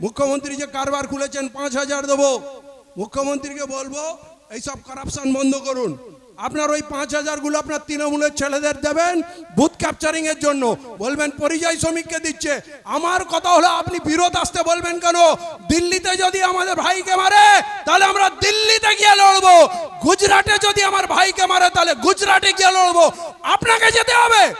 মুখ্যমন্ত্রী যে কারবার খুলেছেন, পাঁচ হাজার দেবো। মুখ্যমন্ত্রীকে বলব এইসব কারাপশন বন্ধ করুন। আপনার ওই পাঁচ হাজারগুলো আপনার তৃণমূলের ছেলেদের দেবেন বুথ ক্যাপচারিং এর জন্য। বলবেন, পরিযায়ী শ্রমিককে দিচ্ছে। আমার কথা হলো, আপনি বিরোধ আসতে বলবেন কেন? দিল্লিতে যদি আমাদের ভাইকে মারে, তাহলে আমরা দিল্লিতে গিয়ে লড়বো। গুজরাটে যদি আমার ভাইকে মারে, তাহলে গুজরাটে গিয়ে লড়বো। আপনাকে যেতে হবে।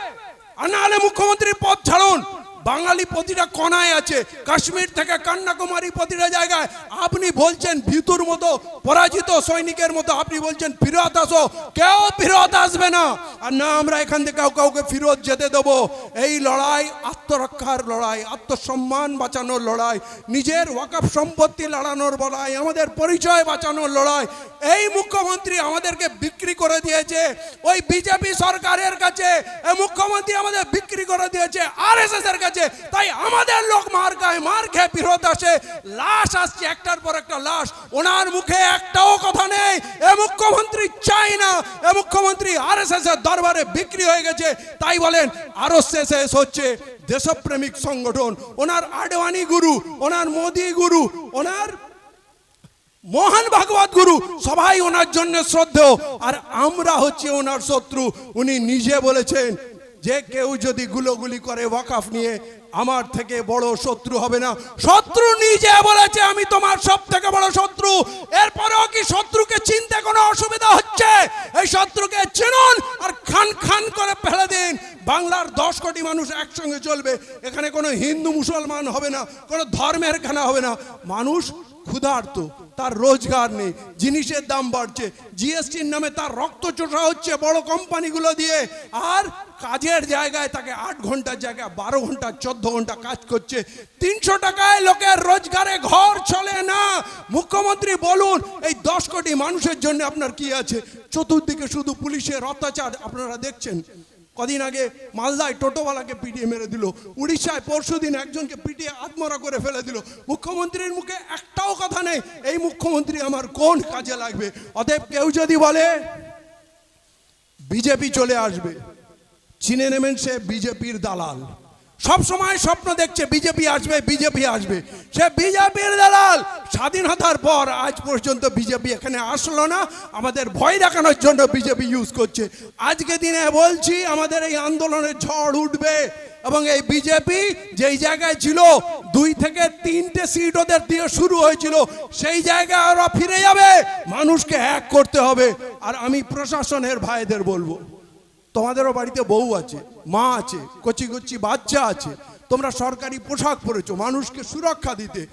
আর নাহলে মুখ্যমন্ত্রীর পদ ছাড়ুন। বাঙালি প্রতিটা কণায় আছে। কাশ্মীর থেকে কন্যাকুমারী প্রতিটা জায়গায়। আপনি বলছেন ভিতুর মতো, পরাজিত সৈনিকের মতো, আপনি বলছেন ফিরত আসো। কেউ ফিরত আসবে না। আর না, আমরা এখান থেকে কাউ কাউকে ফিরত যেতে দেবো। এই লড়াই, আত্মরক্ষার লড়াই, আত্মসম্মান বাঁচানোর লড়াই, নিজের ওয়াকফ সম্পত্তি লড়ানোর লড়াই, আমাদের পরিচয় বাঁচানোর লড়াই, এই মুখ্যমন্ত্রী আমাদেরকে বিক্রি করে দিয়েছে। ওই বিজেপি সরকারের কাছে মুখ্যমন্ত্রী আমাদের বিক্রি করে দিয়েছে, আর এস এর কাছে। তাই আমাদের লোক মার খায় মার খেয়ে ফিরত আসে। লাশ আসছে, একটার পর একটা লাশ। ওনার মুখে একটাও কথা নেই। এ মুখ্যমন্ত্রী চাই না। এ মুখ্যমন্ত্রী আর এস এর দরবারে বিক্রি হয়ে গেছে। তাই বলেন আরও শেষ হচ্ছে দেশপ্রেমিক সংগঠন। ওনার আডবাণী গুরু, ওনার মোদি গুরু, ওনার মহান ভাগবত গুরু, সবাই ওনার জন্য শ্রদ্ধেয়। আর আমরা হচ্ছে ওনার শত্রু। উনি নিজে বলেছেন যে কেউ যদি গুলোগুলি করে ওয়াকাফ নিয়ে আমার থেকে বড় শত্রু হবে না। শত্রু নিজে বলেছে, আমি তোমার সব থেকে বড় শত্রু। এরপরেও কি শত্রুকে চিনতে কোনো অসুবিধা হচ্ছে? এই শত্রুকে চিনুন আর খান খান করে ফেলে দিন। বাংলার দশ কোটি মানুষ একসঙ্গে চলবে। এখানে কোনো হিন্দু মুসলমান হবে না, কোনো ধর্মের খানা হবে না। মানুষ ক্ষুধার্ত, তার রোজগার নেই, জিনিসের দাম বাড়ছে, জিএসটির নামে তার রক্ত চোষা হচ্ছে বড় কোম্পানিগুলো দিয়ে, আর কাজের জায়গায় তাকে আট ঘণ্টার জায়গায়, বারো ঘণ্টা, চোদ্দ ঘণ্টা কাজ করছে, তিনশো টাকায় লোকের রোজগারে ঘর চলে না। মুখ্যমন্ত্রী বলুন, এই দশ কোটি মানুষের জন্য আপনার কি আছে? চতুর্দিকে শুধু পুলিশের অত্যাচার, আপনারা দেখছেন। কদিন আগে মালদায় টোটোওয়ালাকে পিটিয়ে মেরে দিল, উড়িষ্যায় পরশু দিন একজনকে পিটিয়ে আত্মরা করে ফেলে দিল। মুখ্যমন্ত্রীর মুখে একটাও কথা নেই, এই মুখ্যমন্ত্রী আমার কোন কাজে লাগবে? অতএব কেউ যদি বলে, বিজেপি চলে আসবে, চিনে নেবেন সে বিজেপির দালাল। সব সময় স্বপ্ন দেখছে, বিজেপি আসবে বিজেপি আসবে। সে বিজেপির দালাল। স্বাধীনতার পর আজ পর্যন্ত বিজেপি এখানে আসলো না। আমাদের ভয় দেখানোর জন্য বিজেপি ইউজ করছে। আজকে দিনে বলছি, আমাদের এই আন্দোলনের ঝড় উঠবে এবং এই বিজেপি যেই জায়গায় ছিল, দুই থেকে তিনটে সিট ওদের দিয়ে শুরু হয়েছিল, সেই জায়গায় ওরা ফিরে যাবে। মানুষকে এক করতে হবে। আর আমি প্রশাসনের ভাইদের বলব। তোমাদেরও বাড়িতে বউ আছে, মা আছে, কচি কচি বাচ্চা আছে, তোমরা সরকারি পোশাক পরেছো, মানুষকে সুরক্ষা দিতে।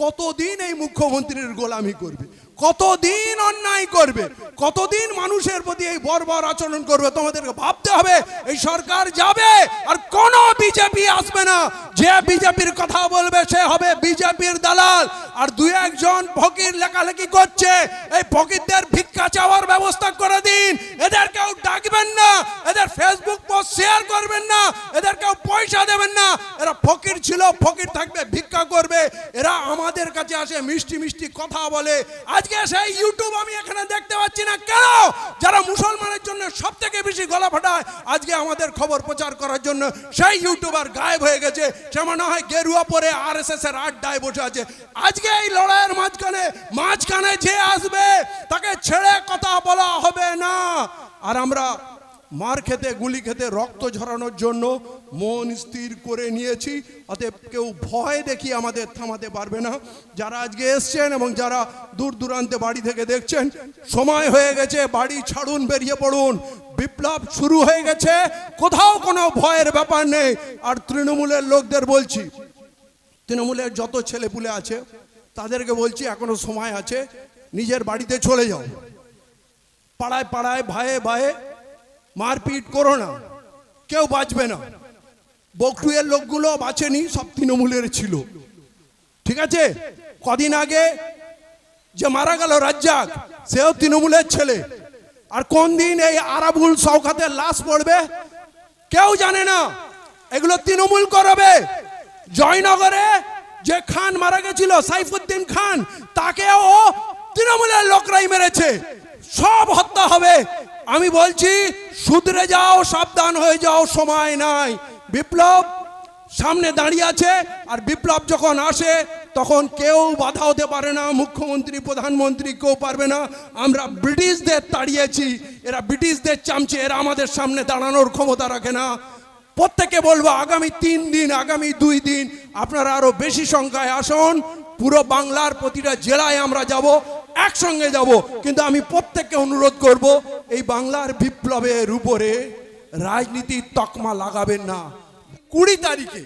কতদিন এই মুখ্যমন্ত্রীর গোলামি করবে? কতদিন অন্যায় করবে? কতদিন মানুষের প্রতি এই বর্বর আচরণ করবে? তোমাদেরকে ভাবতে হবে, এই সরকার যাবে আর কোন বিজেপি আসবে না। যে বিজেপির কথা বলবে, সে হবে বিজেপির দালাল। আর দু একজন ফকির লেখালেখি করছে, এই ফকিরদের ভিক্ষা চাওয়ার ব্যবস্থা করে দিন। ফেসবুক পোস্ট শেয়ার করবেন না, এদের কেউ পয়সা দেবেন না। এরা ফকির ছিল, ফকির থাকবে, ভিক্ষা করবে। এরা আমাদের কাছে আসে, মিষ্টি মিষ্টি কথা বলে। আজকে সেই ইউটিউব আমি এখানে দেখতে পাচ্ছি না কেন? যারা মুসলমানের জন্য সব থেকে বেশি গলা ফাটায়, আজকে আমাদের খবর প্রচার করার জন্য সেই ইউটিউবার গায়েব হয়ে গেছে। সে মনে হয় গেরুয়া পরে আর এস এস এর আড্ডায় বসে আছে। আজকে এই লড়াইয়ের মাঝখানে মাঝখানে যে আসবে, তাকে ছেড়ে কথা বলা হবে না। আর আমরা মার খেতে, গুলি খেতে, রক্ত ঝরানোর জন্য মন স্থির করে নিয়েছি। অতএব কেউ ভয় দেখি আমাদের থামাতে পারবে না। যারা আজকে এসছেন এবং যারা দূর দূরান্তে বাড়ি থেকে দেখছেন, সময় হয়ে গেছে, বাড়ি ছাড়ুন, বেরিয়ে পড়ুন। বিপ্লব শুরু হয়ে গেছে, কোথাও কোনো ভয়ের ব্যাপার নেই। আর তৃণমূলের লোকদের বলছি, তৃণমূলের যত ছেলেপুলে আছে, তাদেরকে বলছি, এখনও সময় আছে, নিজের বাড়িতে চলে যাও। পাড়ায় পাড়ায় ভাইয়ে ভাইয়ে মারপিট করো না। কেউ বাঁচবে না। বকটুয়ের লোকগুলো বাঁচেনি, সব তৃণমূলের ছিল। ঠিক আছে? কদিন আগে যে মারা গেল রাজ্জাক, সেও তৃণমূলের ছেলে। আর কোন দিন এই আরাবুল সৌখাতের লাশ পড়বে, কেউ জানে না। এগুলো তৃণমূল করবে। জয়নগরে যে খান মারা গেছিল, সাইফুদ্দিন খান, তাকেও তৃণমূলের লোকরাই মেরেছে। সব হত্যা হবে। আমি বলছি, শুধরে যাও, সাবধান হয়ে যাও, সময় নাই। বিপ্লব সামনে দাঁড়িয়ে আছে, আর বিপ্লব যখন আসে, তখন কেউ বাধা হতে পারে না, মুখ্যমন্ত্রী, প্রধানমন্ত্রী, কেউ পারবে না। আমরা ব্রিটিশদের তাড়িয়েছি, এরা ব্রিটিশদের চামচে, এরা আমাদের সামনে দাঁড়ানোর ক্ষমতা রাখে না। প্রত্যেকে বলব, আগামী তিন দিন, আগামী দুই দিন, আপনারা আরও বেশি সংখ্যায় আসুন। পুরো বাংলার প্রতিটা জেলায় আমরা যাব। একসঙ্গে যাব। কিন্তু আমি প্রত্যেককে অনুরোধ করব, এই বাংলার বিপ্লবের উপরে রাজনীতির তকমা লাগাবেন না। কুড়ি তারিখে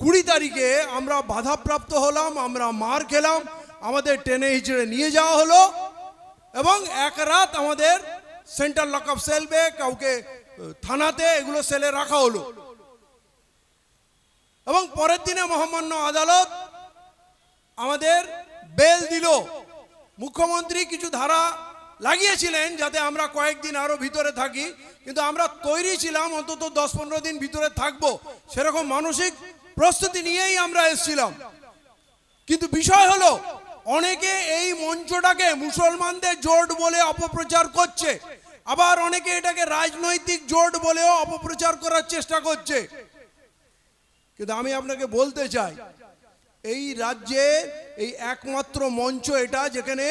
কুড়ি তারিখে আমরা বাধাপ্রাপ্ত হলাম, আমরা মার খেলাম, আমাদের টেনে হিচড়ে নিয়ে যাওয়া হলো এবং এক রাত আমাদের সেন্ট্রাল লক আপ সেলবে কাউকে থানাতে এগুলো সেলে রাখা হলো। এবং পরের দিনে মহামান্য আদালত আমাদের বেল দিল। মুখ্যমন্ত্রী কিছু ধারা লাগিয়েছিলেন যাতে আমরা কয়েকদিন আরও ভিতরে থাকি, কিন্তু আমরা তৈরি ছিলাম, অন্তত দশ পনেরো দিন ভিতরে থাকব। সেরকম মানসিক প্রস্তুতি নিয়েই আমরা এসেছিলাম। কিন্তু বিষয় হলো, অনেকে এই মঞ্চটাকে মুসলমানদের জোট বলে অপপ্রচার করছে। আবার অনেকে এটাকে রাজনৈতিক জোট বলেও অপপ্রচার করার চেষ্টা করছে। কিন্তু আমি আপনাকে বলতে চাই, এই রাজ্যে এই একমাত্র মঞ্চ এটা যেখানে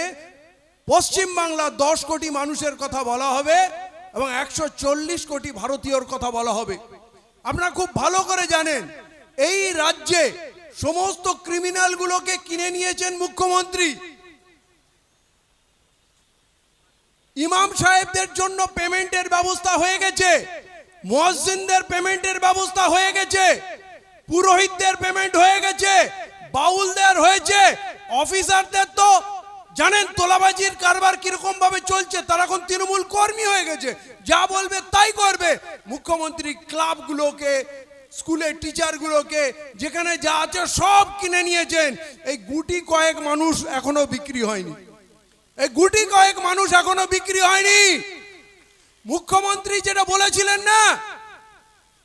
পশ্চিম বাংলা দশ কোটি মানুষের কথা বলা হবে এবং একশো চল্লিশ কোটি ভারতীয়র কথা বলা হবে। আপনারা খুব ভালো করে জানেন, এই রাজ্যে সমস্ত ক্রিমিনালগুলোকে কিনে নিয়েছেন মুখ্যমন্ত্রী। ইমাম সাহেবদের জন্য পেমেন্টের ব্যবস্থা হয়ে গেছে মসজিদদের পেমেন্টের ব্যবস্থা হয়ে গেছে, পুরোহিতদের পেমেন্ট হয়ে গেছে বাউলদের হয়েছে, অফিসারদের তো, জানেন তোলাবাজির কারবার কীরকম ভাবে চলছে, তারা এখন তৃণমূল কর্মী হয়ে গেছে, যা বলবে তাই করবে। মুখ্যমন্ত্রী ক্লাবগুলোকে, স্কুলের টিচারগুলোকে, যেখানে যা আছে সব কিনে নিয়েছেন। এই গুটি কয়েক মানুষ এখনও বিক্রি হয়নি। এই গুটি কয়েক মানুষ এখনও বিক্রি হয়নি। মুখ্যমন্ত্রী যেটা বলেছিলেন না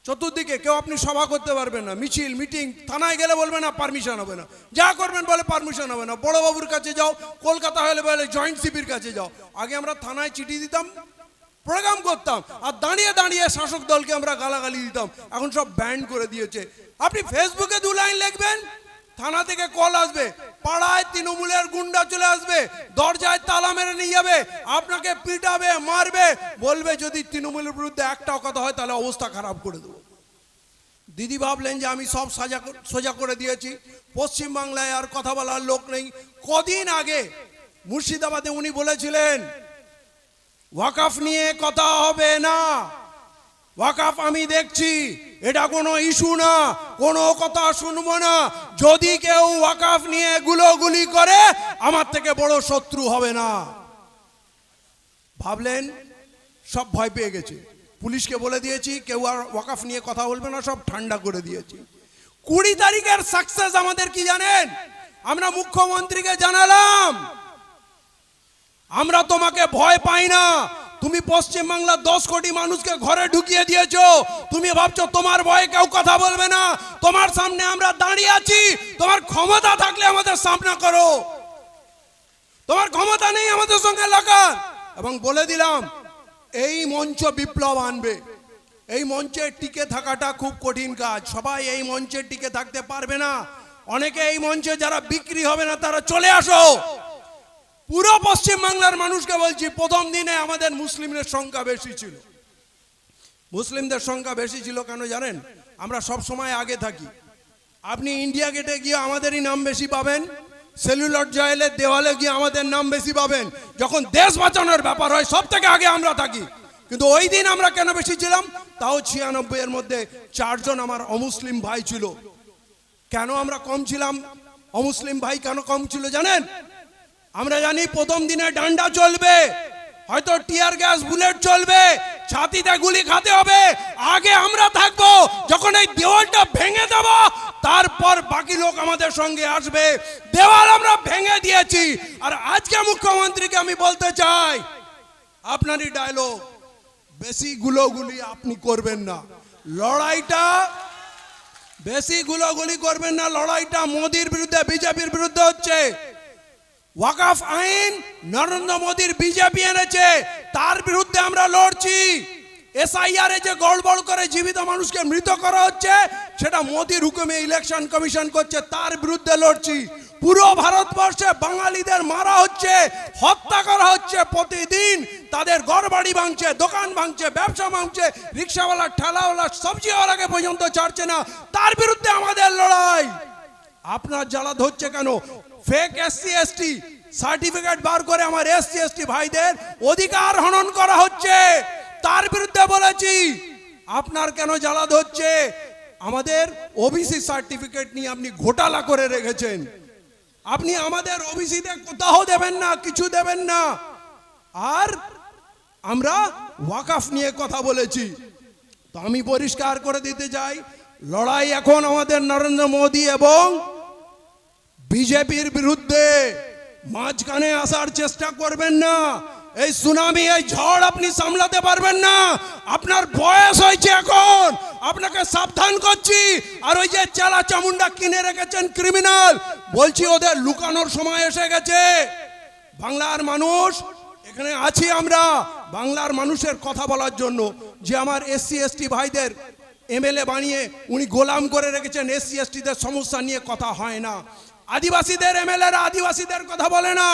চতুর্দিকে কেউ আপনি সভা করতে পারবেন না, মিছিল, মিটিং, থানায় গেলে বলবে না পারমিশন হবে না। যা করবেন বলে পারমিশন হবে না। বড় বাবুর কাছে যাও, কলকাতা হলে বলে জয়েন্ট সিপির কাছে যাও। আগে আমরা থানায় চিঠি দিতাম প্রোগ্রাম করতাম, আর দাঁড়িয়ে দাঁড়িয়ে শাসক দলকে আমরা গালাগালি দিতাম। এখন সব ব্যান্ড করে দিয়েছে। আপনি ফেসবুকে দু লাইন লিখবেন, থানা থেকে কল আসবে, পাড়ায় তৃণমূলের গুন্ডা চলে আসবে, দরজায় তালা মেরে নিয়ে যাবে, আপনাকে পিটাবে, মারবে, বলবে যদি তৃণমূলের বিরুদ্ধে একটাও কথা হয় তাহলে অবস্থা খারাপ করে দেবো। দিদি ভাবলেন যে আমি সব সাজা সোজা করে দিয়েছি। পশ্চিম বাংলায় আর কথা বলার লোক নেই। কদিন আগে মুর্শিদাবাদে উনি বলেছিলেন, ওয়াকাফ নিয়ে কথা হবে না। ওয়াকাফ আমি দেখছি, এটা কোনো ইস্যু না, কোনো কথা শুনব না। যদি কেউ ওয়াকাফ নিয়ে গুলোগুলি করে, আমার থেকে বড় শত্রু হবে না। ভাবলেন, সব ভয় পেয়ে গেছে। পুলিশকে বলে দিয়েছি, কেউ আর ওয়াকাফ নিয়ে কথা বলবে না, সব ঠান্ডা করে দিয়েছি। কুড়ি তারিখের সাকসেস আমাদের কি জানেন? আমরা মুখ্যমন্ত্রীকে জানালাম। আমরা তোমাকে ভয় পাই না। তুমি পশ্চিম বাংলার দশ কোটি মানুষকে ঘরে ঢুকিয়ে দিয়েছ। তুমি ভাবছ তোমার ভয়ে কেউ কথা বলবে না। তোমার সামনে আমরা দাঁড়িয়ে আছি। তোমার ক্ষমতা থাকলে আমাদের সামনা করো। তোমার ক্ষমতা নেই আমাদের সঙ্গে লাগার। এবং বলে দিলাম এই মঞ্চ বিপ্লব আনবে। এই মঞ্চে টিকে থাকাটা খুব কঠিন কাজ। সবাই এই মঞ্চে টিকে থাকতে পারবে না। অনেকে এই মঞ্চে যারা বিক্রি হবে না, তারা চলে আসো। পুরো পশ্চিম বাংলার মানুষকে বলছি, প্রথম দিনে আমাদের মুসলিমদের সংখ্যা বেশি ছিল। মুসলিমদের সংখ্যা বেশি ছিল কেন জানেন? আমরা সব সময় আগে থাকি। আপনি ইন্ডিয়া গেটে গিয়ে আমাদেরই নাম বেশি পাবেন। সেলুলার জয়েলের দেওয়ালে গিয়ে আমাদের নাম বেশি পাবেন। যখন দেশ বাঁচানোর ব্যাপার হয়, সব থেকে আগে আমরা থাকি। কিন্তু ওই দিন আমরা কেন বেশি ছিলাম? তাও ছিয়ানব্বই এর মধ্যে চারজন আমার অমুসলিম ভাই ছিল। কেন আমরা কম ছিলাম? অমুসলিম ভাই কেন কম ছিল জানেন? আমরা জানি প্রথম দিনে ডান্ডা চলবে, হয়তো টিয়ার গ্যাস, বুলেট চলবে, ছাতিতে গুলি খাতে হবে। আগে আমরা থাকব, যখন এই দেওয়ালটা ভেঙে দেব তারপর বাকি লোক আমাদের সঙ্গে আসবে। দেওয়াল আমরা ভেঙে দিয়েছি। আর আজকে মুখ্যমন্ত্রীকে আমি বলতে চাই, আপনারই ডায়লগ বেশি গুলোগুলি আপনি করবেন না। লড়াইটা বেশি গুলোগুলি করবেন না, লড়াইটা মোদির বিরুদ্ধে, বিজেপির বিরুদ্ধে হচ্ছে। ওয়াকাফ আইন নরেন্দ্র মোদীর বিজেপি এনেছে, তার বিরুদ্ধে আমরা লড়ছি। এসআইআর যে গড়বড় করে জীবিত মানুষকে মৃত করা হচ্ছে, সেটা মোদির হুকুমে ইলেকশন কমিশন করছে, তার বিরুদ্ধে লড়ছি। পুরো ভারতবর্ষে বাঙালিদের মারা হচ্ছে, হত্যা করা হচ্ছে প্রতিদিন। তাদের ঘরবাড়ি ভাঙছে, দোকান ভাঙছে, ব্যবসা ভাঙছে, রিক্সাওয়ালা, ঠেলাওয়ালা, সবজিওয়ালাকে পর্যন্ত ছাড়ছে না। তার বিরুদ্ধে আমাদের লড়াই। আপনার জ্বালা ধরছে কেন? ফেক এসসি এসটি সার্টিফিকেট বার করে আমার এসসি এসটি ভাইদের অধিকার হনন করা হচ্ছে। তার বিরুদ্ধে বলেছি। আপনার কেন জ্বালা ধরছে? আমাদের ওবিসি সার্টিফিকেট নিয়ে আপনি ঘোটালা করে রেখেছেন। আপনি আমাদের ওবিসিতে কোথাও দেবেন না, কিছু দেবেন না। আর আমরা ওয়াকাফ নিয়ে কথা বলেছি। তো আমি পরিষ্কার করে দিতে চাই, লড়াই এখন আমাদের নরেন্দ্র মোদী এবং বিজেপির বিরুদ্ধে মাঝখানে আসার চেষ্টা করবেন না। এই সুনামি, এই ঝড় আপনি সামলাতে পারবেন না। আপনার বয়স হয়েছে এখন। আপনাকে সাবধান করছি। আর ওই যে চেলা চামুন্ডা কিনে রেখেছেন ক্রিমিনাল বলছি ওদের লুকানোর সময় এসে গেছে। বাংলার মানুষ, এখানে আছি আমরা। বাংলার মানুষের কথা বলার জন্য যে আমার এসসি, এসটি ভাইদের এমএলএ বানিয়ে উনি গোলাম করে রেখেছেন। এসসি, এসটিদের সমস্যা নিয়ে কথা হয় না। আদিবাসীদের এমএলএ আদিবাসীদের কথা বলে না।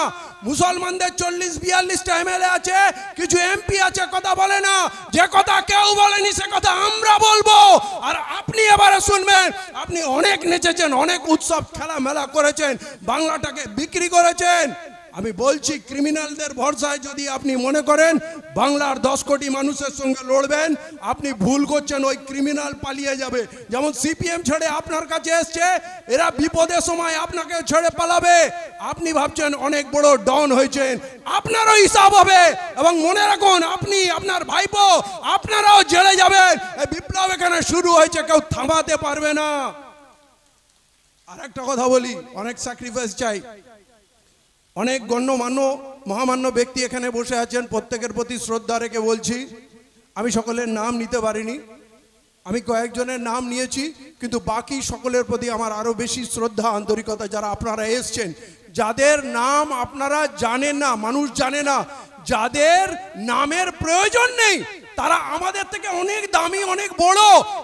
মুসলমানদের চল্লিশ, বিয়াল্লিশটা এমএলএ আছে, কিছু এমপি আছে, কথা বলে না। যে কথা কেউ বলেনি, সে কথা আমরা বলব। আর আপনি এবারে শুনবেন, আপনি অনেক নেচেছেন, অনেক উৎসব খেলা মেলা করেছেন, বাংলাটাকে বিক্রি করেছেন। আমি বলছি ক্রিমিনালদের ভরসায় যদি আপনি মনে করেন বাংলার দশ কোটি মানুষের সঙ্গে লড়বেন, আপনি ভুল করছেন, ওই ক্রিমিনাল পালিয়ে যাবে। যেমন সিপিএম ছেড়ে আপনার কাছে এসছে, এরা বিপদের সময় আপনাকে ছেড়ে পালাবে। আপনি ভাবছেন অনেক বড় ডন হয়েছেন, আপনারও হিসাব হবে। এবং মনে রাখুন, আপনি আপনার ভাইপো, আপনারাও জেলে যাবেন। বিপ্লব এখানে শুরু হয়েছে, কেউ থামাতে পারবে না। আর একটা কথা বলি, অনেক স্যাক্রিফাইস চাই। অনেক গণ্যমান্য, মহামান্য ব্যক্তি এখানে বসে আছেন। প্রত্যেকের প্রতি শ্রদ্ধা রেখে বলছি, আমি সকলের নাম নিতে পারিনি। আমি কয়েকজনের নাম নিয়েছি, কিন্তু বাকি সকলের প্রতি আমার আরও বেশি শ্রদ্ধা, আন্তরিকতা যারা আপনারা এসছেন। যাদের নাম আপনারা জানেন না, মানুষ জানে না, যাদের নামের প্রয়োজন নেই তারা আমাদের থেকে অনেক দামি, অনেক বড়।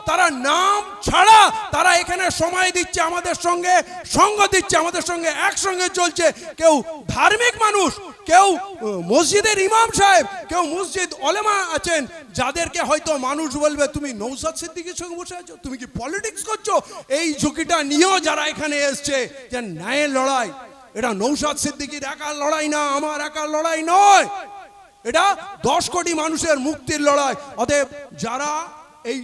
তারা নাম ছাড়া তারা এখানে সময় দিচ্ছে আমাদের সঙ্গে, সঙ্গ দিচ্ছে আমাদের সঙ্গে, একসঙ্গে চলছে। কেউ ধার্মিক মানুষ, কেউ মসজিদের ইমাম সাহেব, কেউ মসজিদ অলেমা আছেন, যাদেরকে হয়তো মানুষ বলবে, তুমি নৌসাদ সিদ্দিকির সঙ্গে বসে আছো? তুমি কি পলিটিক্স করছ? এই ঝুঁকিটা নিয়েও যারা এখানে এসছে, যে ন্যায়ের লড়াই। এটা নৌসাদ সিদ্দিকির একার লড়াই না, আমার একার লড়াই নয়। এটা দশ কোটি মানুষের মুক্তির লড়াই। অতএব যারা এই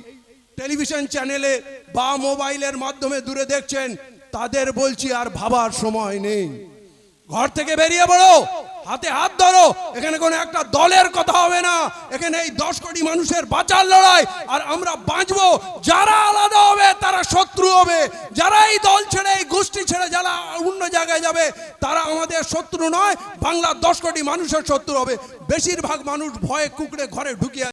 টেলিভিশন চ্যানেলে বা মোবাইলের মাধ্যমে দূরে দেখছেন, তাদের বলছি আর ভাবার সময় নেই। ঘর থেকে বেরিয়ে পড়ো। হাতে হাত ধরো। এখানে কোনো একটা দলের কথা হবে না। এখানে এই দশ কোটি মানুষের বাঁচার লড়াই, আর আমরা বাঁচবো। যারা আলাদা হবে, তারা শত্রু হবে। যারা এই দল ছেড়ে, এই গোষ্ঠী ছেড়ে, যারা অন্য জায়গায় যাবে, তারা আমাদের শত্রু নয়, বাংলার দশ কোটি মানুষের শত্রু হবে। বেশিরভাগ মানুষ ভয়ে কুকড়ে ঘরে ঢুকিয়ে